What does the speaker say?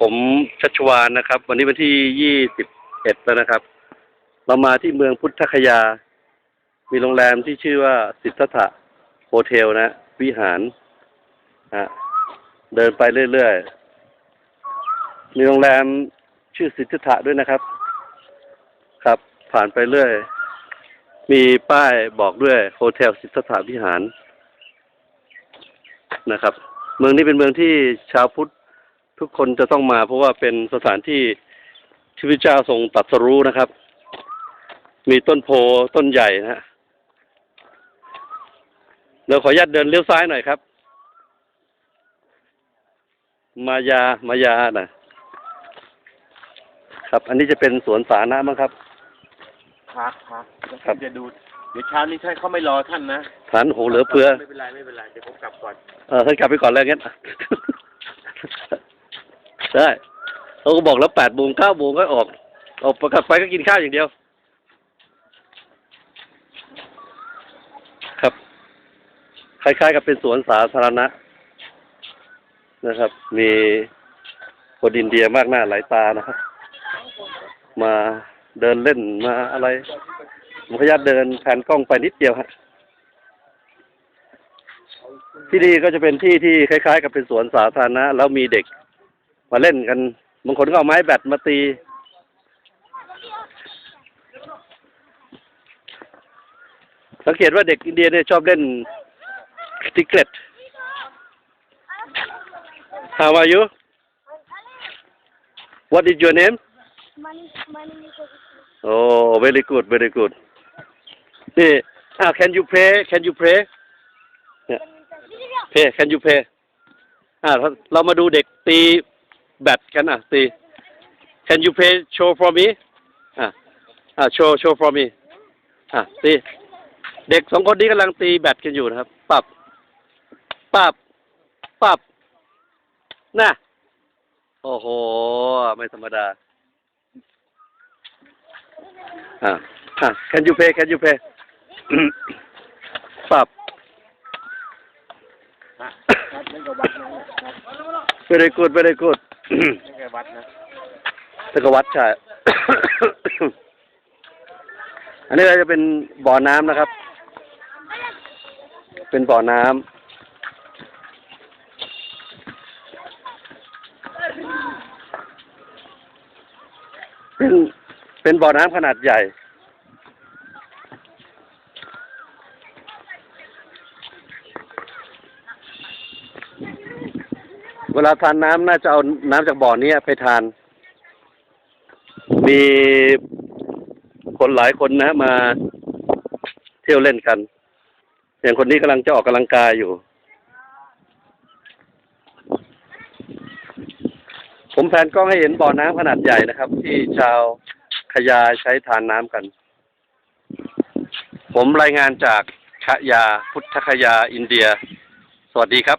ผมชัชวานนะครับ วันนี้วันที่ยี่สิบเอ็ดแล้วนะครับ เรามาที่เมืองพุทธคยา มีโรงแรมที่ชื่อว่าสิทธัตถะโฮเทลนะ วิหารอะเดินไปเรื่อยๆ มีโรงแรมชื่อสิทธัตถะด้วยนะครับ ครับ ผ่านไปเรื่อย มีป้ายบอกด้วยโฮเทลสิทธัตถะวิหารนะครับ เมืองนี้เป็นเมืองที่ชาวพุทธ ทุกคนจะต้องมา เพราะว่าเป็นสถานที่ที่พระเจ้าทรงตรัสรู้นะครับ มีต้นโพต้นใหญ่นะฮะเดี๋ยวขออนุญาตเดินเลี้ยวซ้ายหน่อยครับ มายามายาน่ะครับ อันนี้จะเป็นสวนสาธารณะมั้งครับพักพักแล้วครัท่าบนจะดู เดี๋ยวเช้านี้ท่านเขาไม่รอท่านนะฐานโหเหลือเฟือ ไม่เป็นไรไม่เป็นไรเดี๋ยวผมกลับก่อน เออท่านกลับไปก่อนแล้วงั้น ได้เขาก็บอกแล้วแปดโมงเก้าโมงก็ออก ออกกลับไปก็กินข้าวอย่างเดียว ครับ คล้ายๆกับเป็นสวนสาธารณะ นะครับ มีคนอินเดียมากหน้าหลายตานะครับ มาเดินเล่นมาอะไรผมขออนุญาตเดินแผนกล้องไปนิดเดียวฮะที่นี่ก็จะเป็นที่ที่คล้าย ๆ กับเป็นสวนสาธารณะแล้วมีเด็ก มาเล่นกัน บางคนก็เอาไม้แบตมาตี สังเกตว่าเด็กอินเดียเนี่ยชอบเล่นติกเกต How are you What is your name Oh, very good very good นี่อ่า Can you pray Can you pray เนี่ยเพย์ can you play? อ่า เรามาดูเด็กตี แบดกันอะตี can you play show for me อ่าอ่า show show for me อะตีเด็กสองคนนี้กำลังตีแบดกันอยู่นะครับ ปับ ปับ ปับ น่ะ โอ้โห ไม่ธรรมดา อ่าอะ can you play can you play ปับนั่นก็วัดนะ very good very good นั่นก็วัดนะตะกวัดใช่ อันนี้ก็จะเป็นบ่อน้ำนะครับ เป็นบ่อน้ำเป็นเป็นบ่อน้ำขนาดใหญ่ เวลาทานน้ำน่าจะเอาน้ำจากบ่อนี้ไปทาน มีคนหลายคนนะมาเที่ยวเล่นกัน อย่างคนนี้กำลังจะออกกำลังกายอยู่ ผมแผนกล้องให้เห็นบ่อน้ำขนาดใหญ่นะครับ ที่ชาวขยาใช้ทานน้ำกัน ผมรายงานจากขยาพุทธคยาอินเดีย สวัสดีครับ